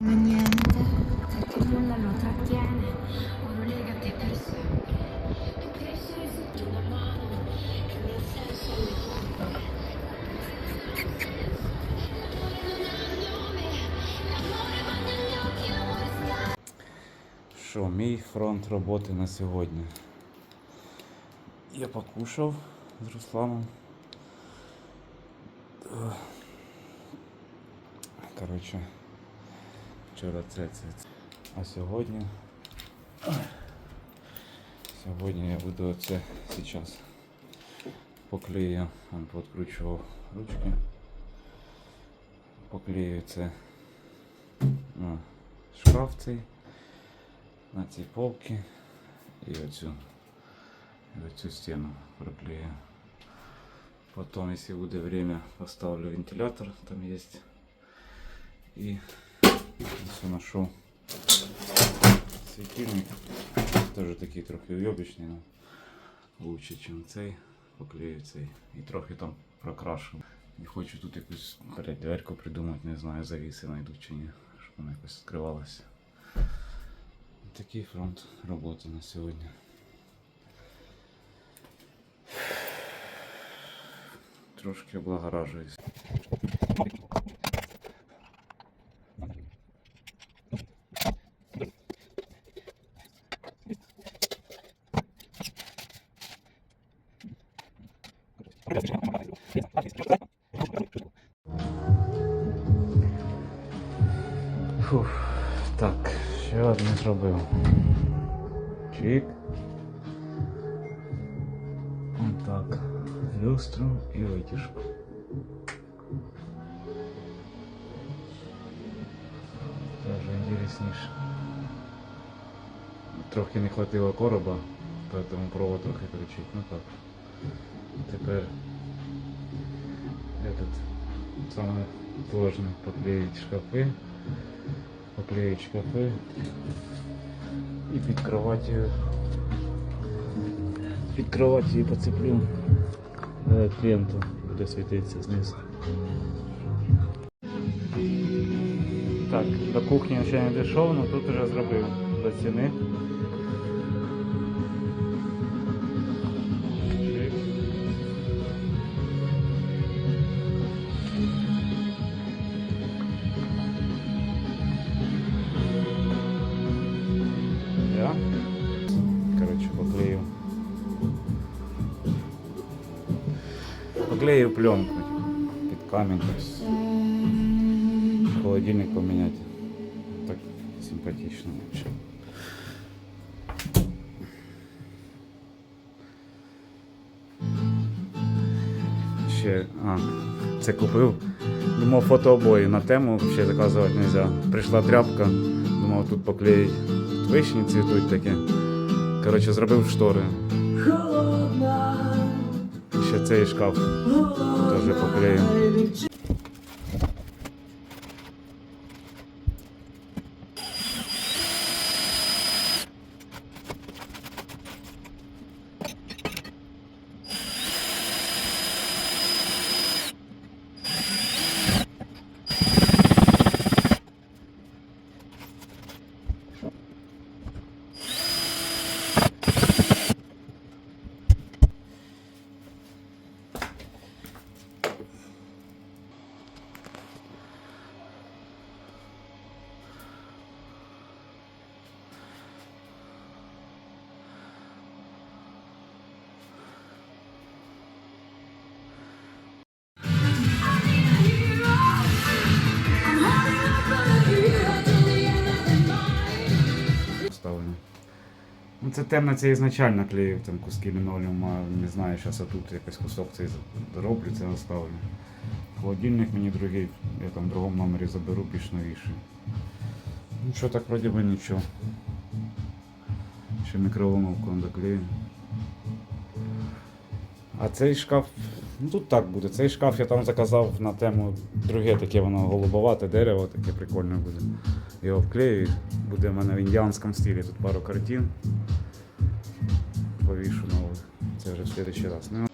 come niente, perché nulla lo trattiene, oro legati per sempre, e crescere sotto una mano, che non senso alle gambe. Що, мій фронт роботи на сьогодні. Я покушав з Русланом. Е, Коротше, вчора це, це, це. А сьогодні. Сьогодні я буду оце зараз поклею, он подкручував ручки. Поклею це на шкаф цей на ці полки і оцю, і оцю стіну проклею. Потом, если буде время, поставлю вентилятор, там есть. И все нашел светильник. Тоже такий трохи уйобічний, но лучше, чем цей. Поклею цей. І трохи там прокрашу. І хочу тут якусь блядь, придумати, не знаю, завіси знайду чи ні, щоб вона якось відкривалася. Такий фронт роботи на сьогодні. Трошки облагоражуюсь. Фух, так, ще одне зробив. Чик. Отак. Люстру і витяжку. Даже інтересніше. Трохи не хватило короба, поэтому провод трохи кричить. Ну так. Тепер этот самый сложный поклеить шкафи. Поклеить шкафи. І під кроватью під кроватью поцеплю е, ленту, буде світитися знизу. Так, до кухні ще не дійшов, але тут вже зробив до стіни. Поклею пленку під камінь. Холодильник поміняти. Так симпатично. Ще, а, це купив. Думав фотообої на тему ще заказувати не можна. Прийшла тряпка, думав тут поклеїть. Тут вишні цвітуть такі. Коротше, зробив штори. І ще цей шкаф теж поклею. Вставлено. Ну, це темно, це ізначально клеїв там куски лінолеуму, а не знаю, зараз тут якийсь кусок цей дороблю, це оставлю. Холодильник мені другий, я там в другому номері заберу більш новіший. Ну що так вроді би нічого. Ще мікроволновку доклею. А цей шкаф, ну тут так буде. Цей шкаф я там заказав на тему друге таке воно голубовате дерево, таке прикольне буде. Його вклею, буде в мене в індіанському стилі. Тут пару картин. Повішу нових. Це вже в следующий раз. Ну,